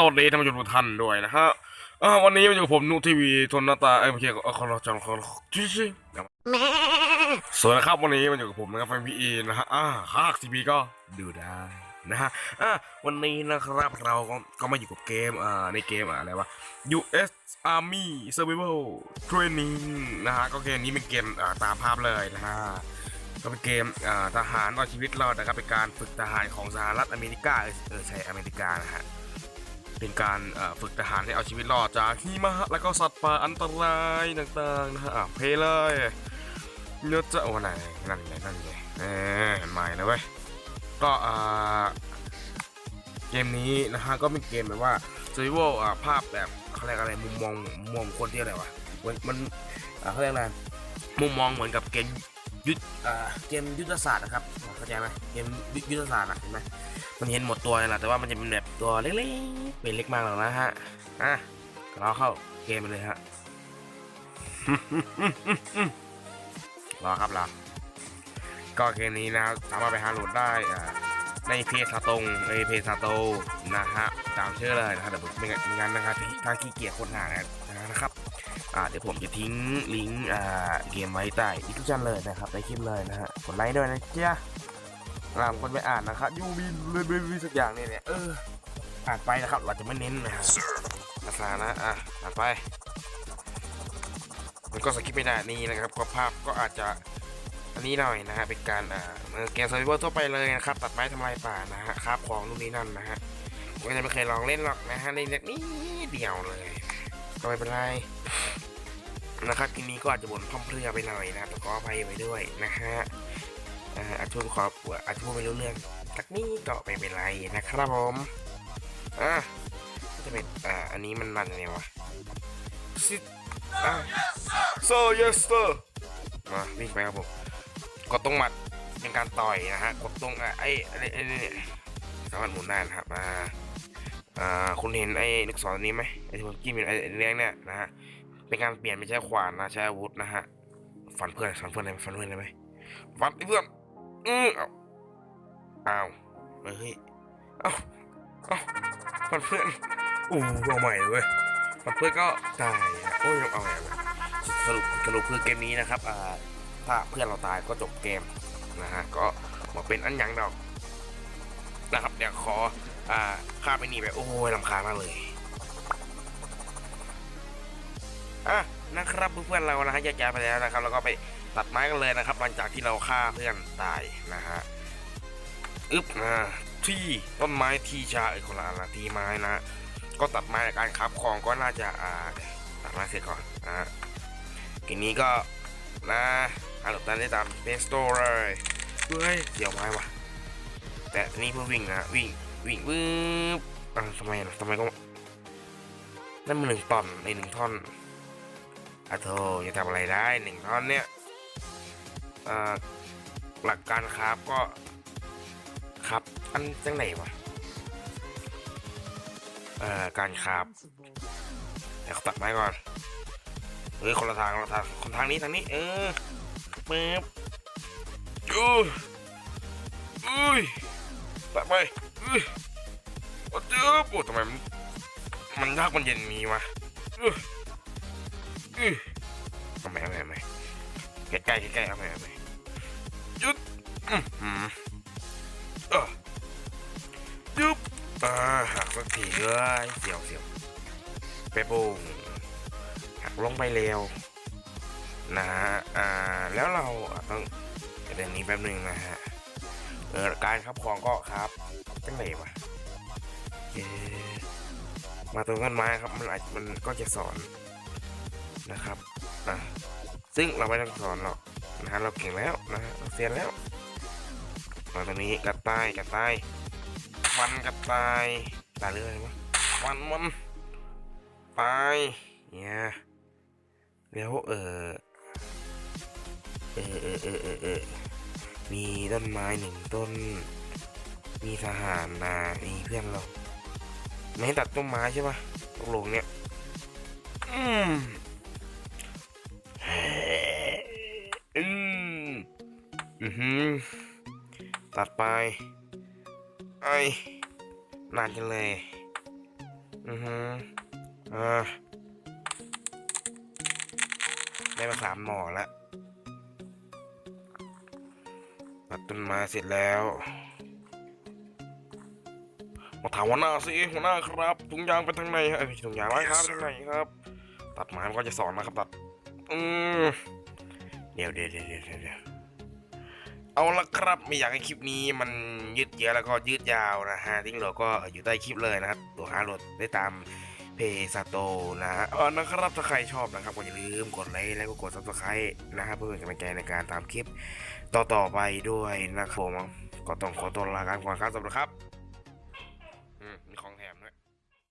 สวัสดีท่านผู้ชมทุกท่านด้วยนะฮะวันนี้มาอยู่กับผมนุทีวีทนหน้าตาเอ้ยไม่ใช่เอ่อคอร์จังคอร์ชิชิสวัสดีครับวันนี้มาอยู่กับผมนะครับแฟนพีอีนะฮะอ่าคากทีวีก็ดูได้นะฮะอ่าวันนี้นะครับเราก็ก็มาอยู่กับเกมอ่าในเกมอะไรวะ US Army Survival Training นะฮะก็เกมนี้เป็นเกมอ่าตามภาพเลยนะฮะก็เป็นเกมทหารเอาชีวิตรอดนะครับเป็นการฝึกทหารของสหรัฐอเมริกาเออใช่อเมริกานะฮะ เป็นการฝึกทหารให้เอาชีวิตรอดจากหิมะและก็สัตว์ป่าอันตรายต่างๆนะฮะเพลย์เลยเนื้อจะโอ้ไหนนั่นไงนั่นไงเออใหม่เลยเว้ยก็อ่าเกมนี้นะฮะก็เป็นเกมแบบว่า survival อ่าภาพแบบเขาเรียกอะไรมุมมองมุมมองคนที่อะไรวะมันมันเขาเรียกอะไรมุมมองเหมือนกับเกม ยุทธเกมยุทธศาสตร์นะครับเข้าใจไหมเกมยุทธศาสตร์นะเห็นไหมมันเห็นหมดตัวเลยแหละแต่ว่ามันจะเป็นแบบตัวเล็กๆเป็นเล็กมากหรอกนะฮะอะเราเข้าเกมไปเลยฮะรอครับรอก็เกมนี้นะครับสามารถไปหาโหลดได้อ่า ในเพจซาตงในเพจซาโตนะฮะตามชื่อเลยนะครับเดี๋ยวผมไม่งั้นนะครับถ้าขี้เกียจคนหานะครับอ่าเดี๋ยวผมจะทิ้งลิงก์อ่าเกมไว้ใต้ดิสคริปชันเลยนะครับในคลิปเลยนะฮะกดไลค์ด้วยนะเจ้าลามคนไปอ่านนะครับยูวีเลยเบสักอย่างเนี่ยเนี่ยเอออ่านไปนะครับเราจะไม่เน้นนะฮะภาษานะอะอ่านไปมันก็สกิปไม่ได้นี่นะครับก็ภาพก็อาจจะ อันนี้หน่อยนะฮะเป็นการอ่าเออเกมเซอร์ไวเวอร์ทั่วไปเลยนะครับตัดไม้ทำลายป่านะฮะคราบของนู่นนี่นั่นนะฮะก็จะไม่เคยลองเล่นหรอกนะฮะเล่นนิดเดียวเลยก็ไม่เป็นไรนะครับทีนี้ก็อาจจะบ่นพร่ำเพรื่อไปหน่อยนะแต่ขออภัยไว้ด้วยนะฮะอาจจะพูดขออาจจะพูดไม่รู้เรื่องสักนี้ก็ไม่เป็นไรนะครับผมอะจะเป็นอ่าอันนี้มันรันยังไงวะซิอะ so yes sir มาวิ่งไปครับผม กดตรงหมัดเป็นการต่อยนะฮะกดตรงไอ้ไอ้ไอ้นี่สามารถหมุนได้นะครับอ่าอ่าคุณเห็นไอ้ลูกศรนี้ไหมไอ้ที่ผมจิ้มอยู่ไอ้เลี้ยงเนี่ยนะฮะเป็นการเปลี่ยนไม่ใช่ขวานนะใช้อาวุธนะฮะฟันเพื่อนฟันเพื่อนได้ไหมฟันเพื่อนได้ไหมฟันไอ้เพื่อนอือเอาอ้าวเฮ้ยเอ้าเอ้าฟันเพื่อนอู้เอาใหม่เลยเว้ยฟันเพื่อนก็ตายโอ้ยเอาใหม่เอาใหม่สรุปสรุปคือเกมนี้นะครับอ่า ถ้าเพื่อนเราตายก็จบเกมนะฮะก็มาเป็นอันยังดอกนะครับเดี๋ยวขออ่าข้าไปนี่ไปโอ้ยลำคาญมากเลยอะนะครับเพื่อนๆเรานะฮะแยกย้ายไปแล้วนะครับ แล้วก็ไปตัดไม้กันเลยนะครับ หลังจากที่เราฆ่าเพื่อนตายนะฮะอึ๊บนะที่ต้นไม้ที่ชาเอ้คนละนะที่ไม้นะ ก็ตัดไม้ในการขับของก็น่าจะอ่าตัดไม้เสร็จก่อนนะฮะทีนี้ก็นะ อาหลบตันได้ตามเบสโตเลยเฮ้ยเดี๋ยวไม้วะแต่นี้เพื่อวิ่งนะวิ่งวิ่งวืบอ่าทำไมล่ะทำไมก็นั่นมันหนึ่งตอนในหนึ่งท่อนอะโธจะทำอะไรได้หนึ่งท่อนเนี่ยอ่อหลักการครับก็ครับอันจังไหนวะเอ่อการครับเดี๋ยวตัดไม้ก่อนเฮ้ยคนละทางคนละทางคนทางนี้ทางนี้ เออ ปึ๊บอู้อุ้ยตัดไปอุ้ยโอ้เจ้าปวดทำไมมันมันยากมันเย็นมีวะอื้ออื้อเอาใหม่เอาใหม่เอาใหม่ใกล้ใกล้ใกล้ๆเอาใหม่เอาใหม่หยุดอืมอืมเออยุบอ่าหักสักทีเลยเสียวเสียวไปโป่งหักลงไปเร็วนะฮะอ่า แล้วเราต้องเดี๋ยวนี้แป๊บนึงนะฮะเออการครับของก็ครับจังไหนวะเอ๊ะมาตรงต้นไม้ครับมันอาจมันก็จะสอนนะครับนะซึ่งเราไม่ต้องสอนหรอกนะฮะเราเก่งแล้วนะฮะเราเซียนแล้วมาตรงนี้กระต่ายกระต่ายฟันกระต่ายตายเรื่อยมั้งฟันมันตายเนี่ยแล้วเออ ออเออเออเออเออมีต้นไม้หนึ่งต้น มีทหารนามีเพื่อนเราไม่ให้ตัดต้นไม้ใช่ปะตกลงเนี่ยอืมอืมอือหือตัดไปไอ้นานจังเลยอือฮึอ่าได้มาสามหน่อแล้ว ตัดต้นไม้เสร็จแล้วมาถามหัวหน้าสิหัวหน้าครับถุงยางไปทางไหนฮะเอ้ยไม่ใช่ถุงยางร้ค้าไปทางไหนครับ ตัดไม้มันก็จะสอนนะครับตัดอืมเดี๋ยวเดี๋ยวเดี๋ยวเดี๋ยวเดี๋ยวเอาละครับไม่อยากให้คลิปนี้มันยืดเยื้อแล้วก็ยืดยาวนะฮะทิ้งเราก็อยู่ใต้คลิปเลยนะครับตัวหาโหลดได้ตาม เพจซาโตนะฮะเออนะครับถ้าใครชอบนะครับก็อย่าลืมกดไลค์แล้วก็กดซับสไครต์นะครับเพื่อเป็นกำลังใจในการตามคลิปต่อๆไปด้วยนะครับผมก็ต้องขอตัวลาการก่อนครับสวัสดีครับ